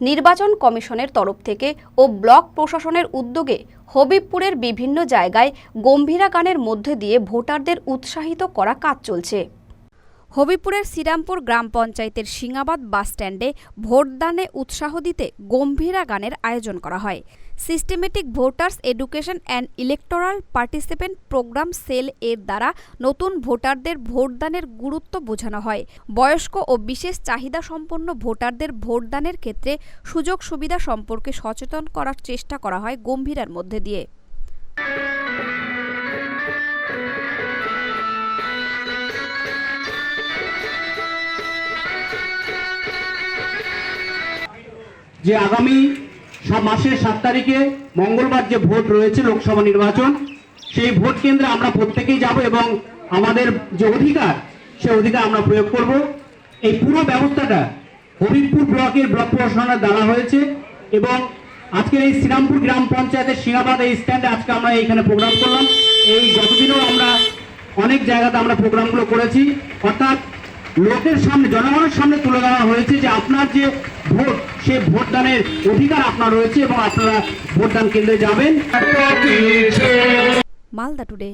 নির্বাচন কমিশনের তরফ থেকে ও ব্লক প্রশাসনের উদ্যোগে হবিবপুরের বিভিন্ন জায়গায় গম্ভীরা গানের মধ্যে দিয়ে ভোটারদের উৎসাহিত করা কাজ চলছে। হবিপুরের শ্রীরামপুর গ্রাম পঞ্চায়েতের সিঙ্গাবাদ বাসস্ট্যান্ডে ভোটদানে উৎসাহ দিতে গম্ভীরা গানের আয়োজন করা হয়। Systematic voters education and electoral participant programme cell এর দ্বারা নতুন ভোটারদের ভোটদানের গুরুত্ব বোঝানো হয়। বয়স্ক ও বিশেষ চাহিদা সম্পন্ন ভোটারদের ভোটদানের ক্ষেত্রে সুযোগ সুবিধা সম্পর্কে সচেতন করার চেষ্টা করা হয় গম্ভীরার মধ্যে দিয়ে। যে আগামী সা- মাসের সাত তারিখে মঙ্গলবার যে ভোট রয়েছে লোকসভা নির্বাচন, সেই ভোট কেন্দ্রে আমরা প্রত্যেকেই যাব এবং আমাদের যে অধিকার সেই অধিকার আমরা প্রয়োগ করব। এই পুরো ব্যবস্থাটা হবিবপুর ব্লকের ব্লক প্রশাসনের দ্বারা হয়েছে এবং আজকের এই শ্রীরামপুর গ্রাম পঞ্চায়েতের সিংহাবাদ এই স্ট্যান্ডে আজকে আমরা এইখানে প্রোগ্রাম করলাম। এই গতদিনও আমরা অনেক জায়গাতে আমরা প্রোগ্রামগুলো করেছি, অর্থাৎ লোকের সামনে, জনগণের সামনে তুলে ধরা হয়েছে যে আপনার যে ভোট সে ভোটদানের অধিকার আপনার রয়েছে এবং আপনারা ভোটদান কেন্দ্রে যাবেন। মালদা টুডে।